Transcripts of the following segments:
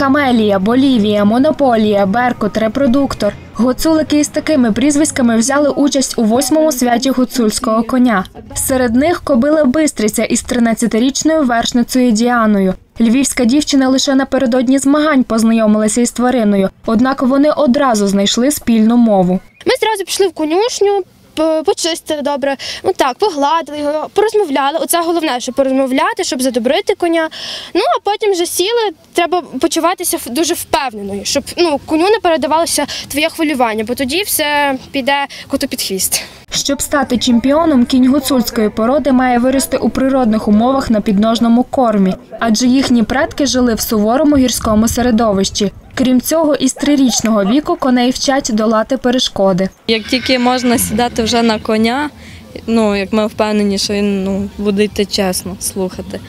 Камелія, Болівія, Монополія, Беркут, Репродуктор. Гуцулики із такими прізвиськами взяли участь у восьмому святі гуцульського коня. Серед них кобила Бистриця із 13-річною вершницею Діаною. Львівська дівчина лише напередодні змагань познайомилася із твариною, однак вони одразу знайшли спільну мову. Ми зразу пішли в конюшню, почистили добре, ну так, погладили його, порозмовляли. Оце головне, щоб порозмовляти, щоб задобрити коня. Ну а потім вже сіли. Треба почуватися дуже впевненою, щоб ну коню не передавалося твоє хвилювання, бо тоді все піде коту під хвіст. Щоб стати чемпіоном, кінь гуцульської породи має вирости у природних умовах на підножному кормі, адже їхні предки жили в суворому гірському середовищі. Крім цього, із трирічного віку коней вчать долати перешкоди. Як тільки можна сідати вже на коня, ну як ми впевнені, що він ну, буде йти чесно, слухати.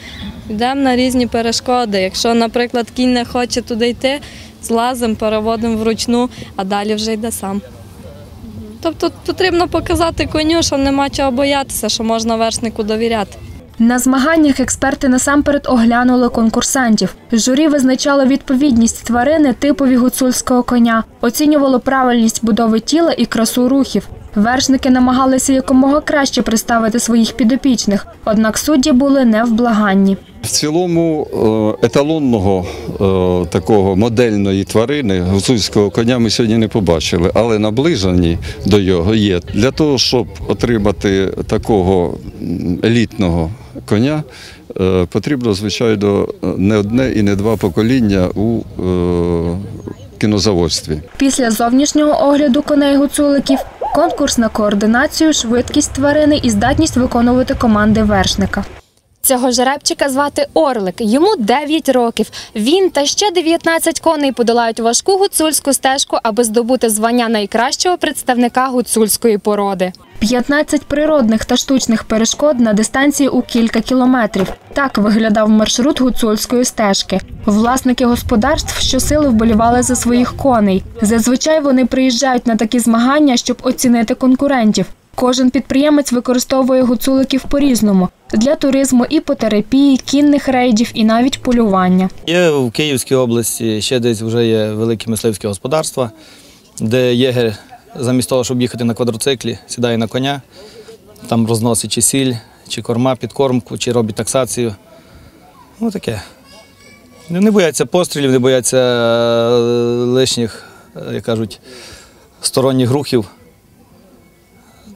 Йдемо на різні перешкоди. Якщо, наприклад, кінь не хоче туди йти, злазимо, переводимо вручну, а далі вже йде сам. Тобто потрібно показати коню, що нема чого боятися, що можна вершнику довіряти. На змаганнях експерти насамперед оглянули конкурсантів. Журі визначало відповідність тварини типові гуцульського коня, оцінювало правильність будови тіла і красу рухів. Вершники намагалися якомога краще представити своїх підопічних, однак судді були невблаганні. В цілому е, еталонного е, такого модельної тварини гуцульського коня ми сьогодні не побачили, але наближені до його є. Для того, щоб отримати такого елітного коня, е, потрібно, звичайно, не одне і не два покоління у кінозаводстві. Після зовнішнього огляду коней гуцуликів конкурс на координацію, швидкість тварини і здатність виконувати команди вершника. Цього жеребчика звати Орлик. Йому 9 років. Він та ще 19 коней подолають важку гуцульську стежку, аби здобути звання найкращого представника гуцульської породи. 15 природних та штучних перешкод на дистанції у кілька кілометрів. Так виглядав маршрут гуцульської стежки. Власники господарств щосили вболівали за своїх коней. Зазвичай вони приїжджають на такі змагання, щоб оцінити конкурентів. Кожен підприємець використовує гуцуликів по-різному для туризму, іпотерапії, кінних рейдів і навіть полювання. Є в Київській області ще десь вже є великі мисливські господарства, де єгер замість того, щоб їхати на квадроциклі, сідає на коня, там розносить чи сіль, чи корма, підкормку, чи робить таксацію. Ну таке. Не бояться пострілів, не бояться е, лишніх, е, як кажуть, сторонніх рухів.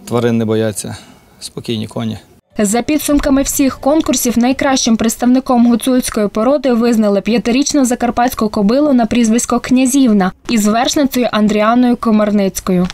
Тварин не бояться, спокійні коні. За підсумками всіх конкурсів найкращим представником гуцульської породи визнали п'ятирічну закарпатську кобилу на прізвисько Князівна із вершницею Андріаною Комарницькою.